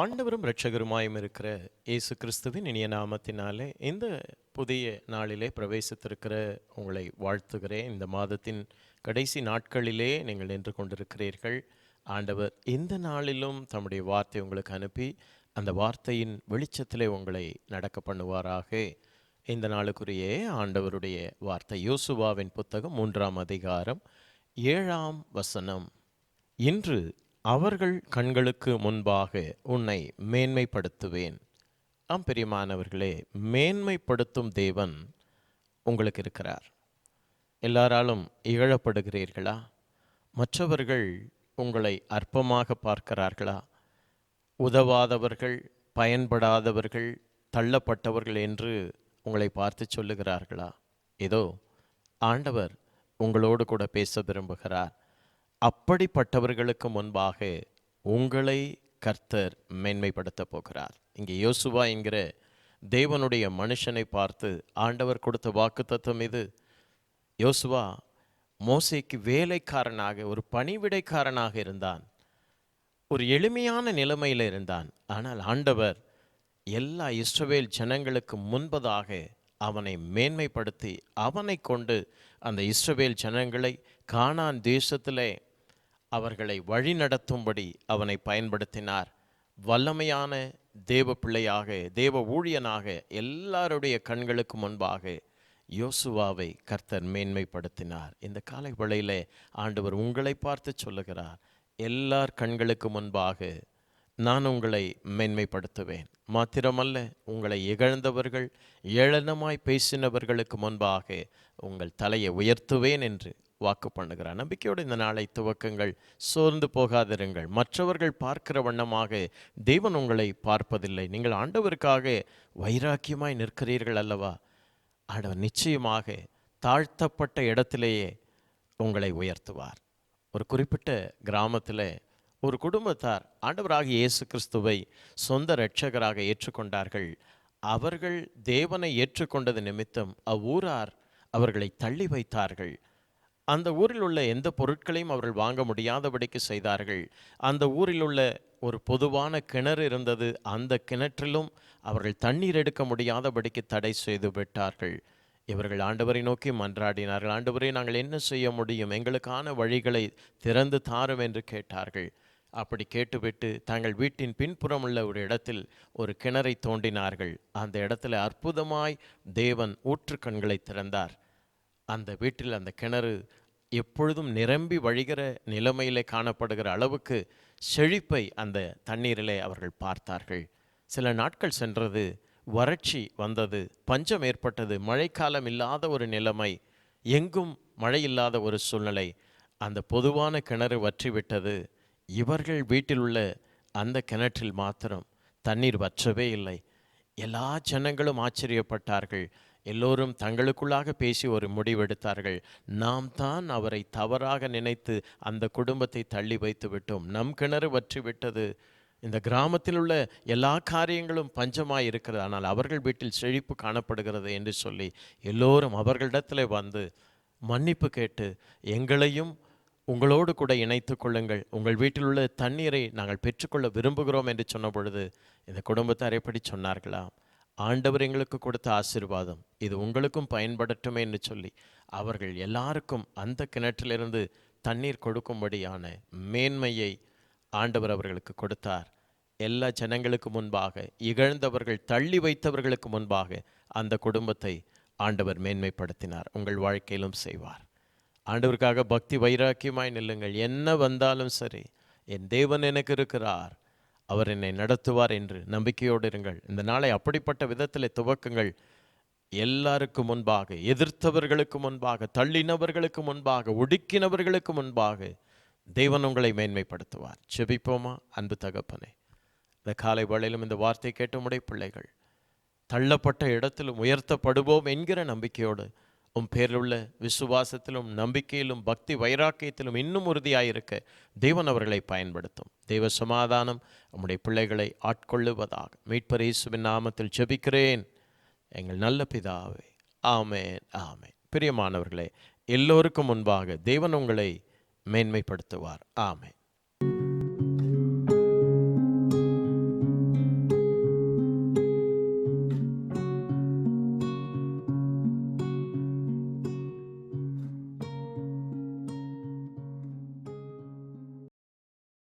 ஆண்டவரும் இரட்சகருமாயும் இருக்கிற இயேசு கிறிஸ்துவின் இனிய நாமத்தினாலே இந்த புதிய நாளிலே பிரவேசித்திருக்கிற உங்களை வாழ்த்துகிறேன். இந்த மாதத்தின் கடைசி நாட்களிலே நீங்கள் நின்று கொண்டிருக்கிறீர்கள். ஆண்டவர் இந்த நாளிலும் தம்முடைய வார்த்தை உங்களுக்கு அனுப்பி அந்த வார்த்தையின் வெளிச்சத்திலே உங்களை நடக்க பண்ணுவாராக. இந்த நாளுக்குரிய ஆண்டவருடைய வார்த்தை யோசுவாவின் புத்தகம் மூன்றாம் அதிகாரம் ஏழாம் வசனம். இன்று அவர்கள் கண்களுக்கு முன்பாக உன்னை மேன்மைப்படுத்துவேன். அம்பெரியமானவர்களே மேன்மைப்படுத்தும் தேவன் உங்களுக்கு இருக்கிறார். எல்லாராலும் இகழப்படுகிறீர்களா? மற்றவர்கள் உங்களை அற்பமாக பார்க்கிறார்களா? உதவாதவர்கள் பயன்படாதவர்கள் தள்ளப்பட்டவர்கள் என்று உங்களை பார்த்து சொல்லுகிறார்களா? ஏதோ ஆண்டவர் உங்களோடு கூட பேச விரும்புகிறார். அப்படிப்பட்டவர்களுக்கு முன்பாக உங்களை கர்த்தர் மேன்மைப்படுத்த போகிறார். இங்கே யோசுவா என்கிற தேவனுடைய மனுஷனை பார்த்து ஆண்டவர் கொடுத்த வாக்குத்தத்தம் இது. யோசுவா மோசைக்கு வேலைக்காரனாக ஒரு பணிவிடைக்காரனாக இருந்தான். ஒரு எளிமையான நிலைமையில் இருந்தான். ஆனால் ஆண்டவர் எல்லா இஸ்ரவேல் ஜனங்களுக்கு முன்பதாக அவனை மேன்மைப்படுத்தி அவனை கொண்டு அந்த இஸ்ரவேல் ஜனங்களை கானான் தேசத்திலே அவர்களை வழிநடத்தும்படி அவனை பயன்படுத்தினார். வல்லமையான தேவ பிள்ளையாக தேவ ஊழியனாக எல்லாருடைய கண்களுக்கு முன்பாக யோசுவாவை கர்த்தர் மேன்மைப்படுத்தினார். இந்த காலை வேளையிலே ஆண்டவர் உங்களை பார்த்து சொல்லுகிறார். எல்லார் கண்களுக்கு முன்பாக நான் உங்களை மேன்மைப்படுத்துவேன். மாத்திரமல்ல உங்களை இகழ்ந்தவர்கள் ஏளனமாய் பேசினவர்களுக்கு முன்பாக உங்கள் தலையை உயர்த்துவேன் என்று வாக்கு பண்ணுகிறார் நம்பிக்கையோடு இந்த நாளை துவக்கங்கள் சோர்ந்து போகாதிருங்கள். மற்றவர்கள் பார்க்கிற வண்ணமாக தேவன் உங்களை பார்ப்பதில்லை. நீங்கள் ஆண்டவருக்காக வைராக்கியமாய் நிற்கிறீர்கள் அல்லவா? ஆண்டவர் நிச்சயமாக தாழ்த்தப்பட்ட இடத்திலேயே உங்களை உயர்த்துவார். ஒரு குறிப்பிட்ட கிராமத்தில் ஒரு குடும்பத்தார் ஆண்டவராகிய இயேசு கிறிஸ்துவை சொந்த இரட்சகராக ஏற்றுக்கொண்டார்கள். அவர்கள் தேவனை ஏற்றுக்கொண்டது நிமித்தம் அவ்வூரார் அவர்களை தள்ளி வைத்தார்கள். அந்த ஊரில் உள்ள எந்த பொருட்களையும் அவர்கள் வாங்க முடியாதபடிக்கு செய்தார்கள். அந்த ஊரில் உள்ள ஒரு பொதுவான கிணறு இருந்தது. அந்த கிணற்றிலும் அவர்கள் தண்ணீர் எடுக்க முடியாதபடிக்கு தடை செய்து விட்டார்கள். இவர்கள் ஆண்டவரை நோக்கி மன்றாடினார்கள். ஆண்டவரை நாங்கள் என்ன செய்ய முடியும்? எங்களுக்கான வழிகளை திறந்து தாரும் என்று கேட்டார்கள். அப்படி கேட்டுவிட்டு தங்கள் வீட்டின் பின்புறம் உள்ள ஒரு இடத்தில் ஒரு கிணறை தோண்டினார்கள். அந்த இடத்துல அற்புதமாய் தேவன் ஊற்றுக்கண்களை திறந்தார். அந்த வீட்டில் அந்த கிணறு எப்பொழுதும் நிரம்பி வழிகிற நிலைமையிலே காணப்படுகிற அளவுக்கு செழிப்பை அந்த தண்ணீரிலே அவர்கள் பார்த்தார்கள். சில நாட்கள் சென்றது வறட்சி வந்தது பஞ்சம் ஏற்பட்டது மழைக்காலம் இல்லாத ஒரு நிலைமை எங்கும் மழை இல்லாத ஒரு சூழ்நிலை. அந்த பொதுவான கிணறு வற்றிவிட்டது. இவர்கள் வீட்டில் உள்ள அந்த கிணற்றில் மாத்திரம் தண்ணீர் வற்றவே இல்லை. எல்லா ஜனங்களும் ஆச்சரியப்பட்டார்கள். எல்லோரும் தங்களுக்குள்ளாக பேசி ஒரு முடிவெடுத்தார்கள். நாம் தான் அவரை தவறாக நினைத்து அந்த குடும்பத்தை தள்ளி வைத்து விட்டோம். நம் கிணறு வற்றி விட்டது. இந்த கிராமத்தில் உள்ள எல்லா காரியங்களும் பஞ்சமாக இருக்கிறது. ஆனால் அவர்கள் வீட்டில் செழிப்பு காணப்படுகிறது என்று சொல்லி எல்லோரும் அவர்களிடத்தில் வந்து மன்னிப்பு கேட்டு எங்களையும் உங்களோடு கூட இணைத்து கொள்ளுங்கள். உங்கள் வீட்டில் உள்ள தண்ணீரை நாங்கள் பெற்றுக்கொள்ள விரும்புகிறோம் என்று சொன்ன பொழுது இந்த குடும்பத்தார் எப்படி சொன்னார்களா ஆண்டவர் எங்களுக்கு கொடுத்த ஆசீர்வாதம். இது உங்களுக்கும் பயன்படட்டுமே என்று சொல்லி அவர்கள் எல்லாருக்கும் அந்த கிணற்றிலிருந்து தண்ணீர் கொடுக்கும்படியான மேன்மையை ஆண்டவர் அவர்களுக்கு கொடுத்தார். எல்லா ஜனங்களுக்கு முன்பாக இகழ்ந்தவர்கள் தள்ளி வைத்தவர்களுக்கு முன்பாக அந்த குடும்பத்தை ஆண்டவர் மேன்மைப்படுத்தினார். உங்கள் வாழ்க்கையிலும் செய்வார். ஆண்டவருக்காக பக்தி வைராக்கியமாய் நில்லுங்கள். என்ன வந்தாலும் சரி என் தேவன் எனக்கு இருக்கிறார். அவர் என்னை நடத்துவார் என்று நம்பிக்கையோடு இருங்கள். இந்த நாளை அப்படிப்பட்ட விதத்தில் துவக்குங்கள். எல்லாருக்கும் முன்பாக எதிர்த்தவர்களுக்கு முன்பாக தள்ளினவர்களுக்கு முன்பாக ஒடுக்கினவர்களுக்கு முன்பாக தேவன் உங்களை மேன்மைப்படுத்துவார். செபிப்போமா? அன்பு தகப்பனே. இந்த காலை வேளையிலும் இந்த வார்த்தை கேட்ட முடை பிள்ளைகள் தள்ளப்பட்ட இடத்திலும் உயர்த்தப்படுவோம் என்கிற நம்பிக்கையோடு உம் பேரிலுள்ள விசுவாசத்திலும் நம்பிக்கையிலும் பக்தி வைராக்கியத்திலும் இன்னும் உறுதியாயிருக்க தேவன் அவர்களை பயன்படுத்தும். தெய்வ சமாதானம் நம்முடைய பிள்ளைகளை ஆட்கொள்ளுவதாக. மீட்பர் இயேசுவின் நாமத்தில் ஜெபிக்கிறேன். எங்கள் நல்ல பிதாவே ஆமேன் ஆமேன். பிரியமானவர்களே எல்லோருக்கும் முன்பாக தேவன் உங்களை மேன்மைப்படுத்துவார். ஆமேன்.